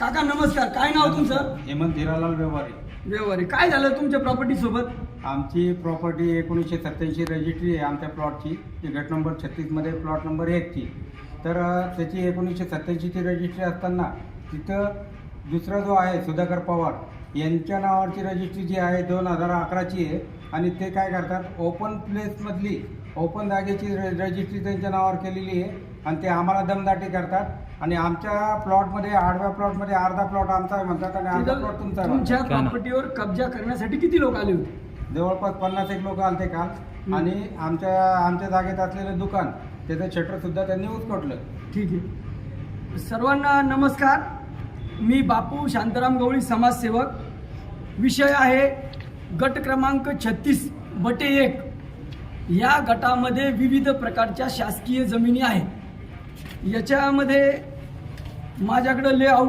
काका नमस्कार. काय नाव तुमचं? हेमंत हिरालाल व्यवहारे. व्यवहारी. काय झालं तुमच्या प्रॉपर्टी सोबत? आमची प्रॉपर्टी एकोणीसशे सत्त्याऐंशी रजिस्ट्री आहे आमच्या प्लॉटची ती गट नंबर छत्तीसमध्ये प्लॉट नंबर एकची. तर अ, त्याची एकोणीसशे सत्त्याऐंशीची रजिस्ट्री असताना तिथं दुसरा जो आहे सुधाकर पवार यांच्या नावाची रजिस्ट्री जी आहे दोन हजार अकराची आहे. आणि ते काय करतात? ओपन प्लेसमधली ओपन जागेची र रजिस्ट्री त्यांच्या नावावर केलेली आहे आणि ते आम्हाला दमदाटी करतात. आणि आमच्या प्लॉटमध्ये आडव्या प्लॉटमध्ये अर्धा प्लॉट आमचा आहे म्हणतात आणि अर्धा प्लॉट तुमचा आहे म्हणतात. तुमच्या प्रॉपर्टीवर कब्जा करण्यासाठी किती लोक आले होते? जवळपास पन्नास एक लोक आलते काल. आणि आमच्या आमच्या जागेत असलेलं दुकान त्याचं शटर सुद्धा त्यांनी उचकटलं. ठीक आहे. सर्वांना नमस्कार. मी बापू शांताराम गवळी समाजसेवक. विषय आहे गट क्रमांक छत्तीस बटे एक. या गटामध्ये विविध प्रकारच्या शासकीय जमिनी आहेत. याच्यामध्ये माझ्याकडं लेआउट